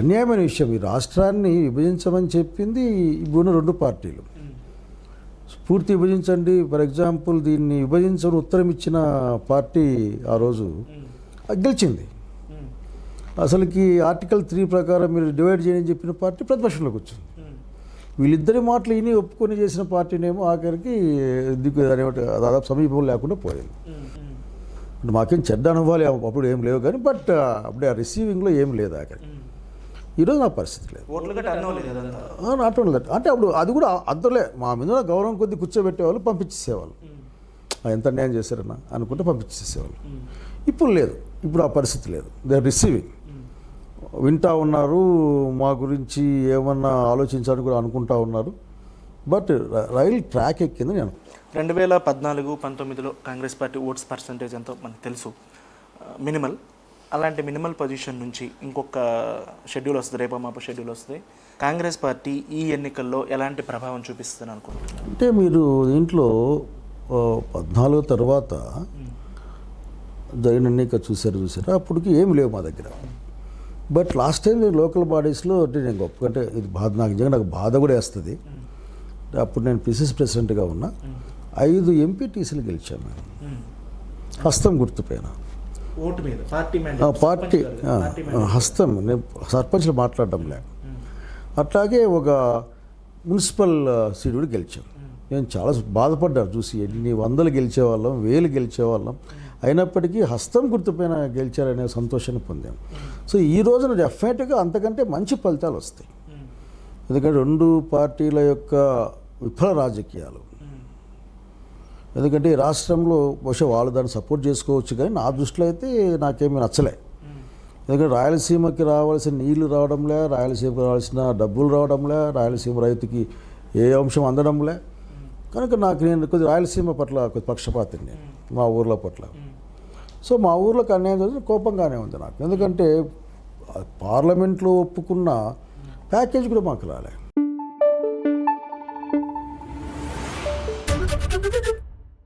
అన్యాయమైన విషయం. ఈ రాష్ట్రాన్ని విభజించమని చెప్పింది ఇప్పుడు రెండు పార్టీలు. పూర్తి విభజించండి. ఫర్ ఎగ్జాంపుల్ దీన్ని విభజించని ఉత్తరం ఇచ్చిన పార్టీ ఆ రోజు గెలిచింది. అసలుకి ఆర్టికల్ త్రీ ప్రకారం మీరు డివైడ్ చేయని చెప్పిన పార్టీ ప్రతిపక్షంలోకి వచ్చింది. వీళ్ళిద్దరి మాటలు ఇని ఒప్పుకొని చేసిన పార్టీనేమో ఆఖరికి దిక్కు అనేవాటి దాదాపు సమీపం లేకుండా పోయింది. మాకేం చెడ్డ అనుభవాలు అప్పుడు ఏం లేవు కానీ బట్ అప్పుడే ఆ రిసీవింగ్లో ఏం లేదు ఆఖరికి. ఈరోజు నా పరిస్థితి లేదు. నాట్ ఓన్లీ దట్ అంటే అప్పుడు అది కూడా అంతలే మా మీద గౌరవం కొద్ది కూర్చోబెట్టేవాళ్ళు పంపించేసేవాళ్ళు. ఎంత అన్యాయం చేశారన్నా అనుకుంటే పంపించేసేవాళ్ళు. ఇప్పుడు లేదు. ఇప్పుడు ఆ పరిస్థితి లేదు. దే ఆర్ రిసీవింగ్ వింటా ఉన్నారు మా గురించి ఏమన్నా ఆలోచించాలని కూడా అనుకుంటా ఉన్నారు. బట్ రైలు ట్రాక్ ఎక్కింది నేను. రెండు వేల పద్నాలుగు పంతొమ్మిదిలో కాంగ్రెస్ పార్టీ ఓట్స్ పర్సంటేజ్ ఎంతో మనకు తెలుసు. మినిమల్. అలాంటి మినిమల్ పొజిషన్ నుంచి ఇంకొక షెడ్యూల్ వస్తుంది రేపో మాపో షెడ్యూల్ వస్తుంది. కాంగ్రెస్ పార్టీ ఈ ఎన్నికల్లో ఎలాంటి ప్రభావం చూపిస్తుంది అనుకుంటున్నాను అంటే మీరు దీంట్లో పద్నాలుగు తర్వాత జరిగిన ఎన్నిక చూసారు చూసారు అప్పటికి ఏమి లేవు మా దగ్గర. బట్ లాస్ట్ టైం నేను లోకల్ బాడీస్లో అంటే నేను గొప్ప అంటే ఇది బాధ నాకు నిజంగా నాకు బాధ కూడా వేస్తుంది. అప్పుడు నేను పిసిసి ప్రెసిడెంట్గా ఉన్నా. ఐదు ఎంపీటీసీలు గెలిచాను. మేము హస్తం గుర్తుపోయినా ఓటు మీద పార్టీ పార్టీ హస్తం నేను సర్పంచ్లు మాట్లాడడం లే. అట్లాగే ఒక మున్సిపల్ సీట్ కూడా గెలిచాం నేను చాలా బాధపడ్డాను చూసి ఎన్ని వందలు గెలిచేవాళ్ళం వేలు గెలిచేవాళ్ళం. అయినప్పటికీ హస్తం గుర్తుపైన గెలిచారనే సంతోషాన్ని పొందాం. సో ఈ రోజున డెఫినెట్గా అంతకంటే మంచి ఫలితాలు వస్తాయి. ఎందుకంటే రెండు పార్టీల యొక్క విఫల రాజకీయాలు ఎందుకంటే ఈ రాష్ట్రంలో బహుశా వాళ్ళు దాన్ని సపోర్ట్ చేసుకోవచ్చు కానీ నా దృష్టిలో అయితే నాకేమీ నచ్చలే. ఎందుకంటే రాయలసీమకి రావాల్సిన నీళ్ళు రావడంలే రాయలసీమకి రావాల్సిన డబ్బులు రావడంలే రాయలసీమ రైతుకి ఏ అంశం అందడంలే. కనుక నాకు నేను కొద్ది రాయలసీమ పట్ల కొద్ది పక్షపాతం నేను మా ఊర్ల పట్ల. సో మా ఊర్లోకి అన్యాయం చూస్తే కోపంగానే ఉంది నాకు. ఎందుకంటే పార్లమెంట్లో ఒప్పుకున్న ప్యాకేజ్ కూడా మాకు రాలే.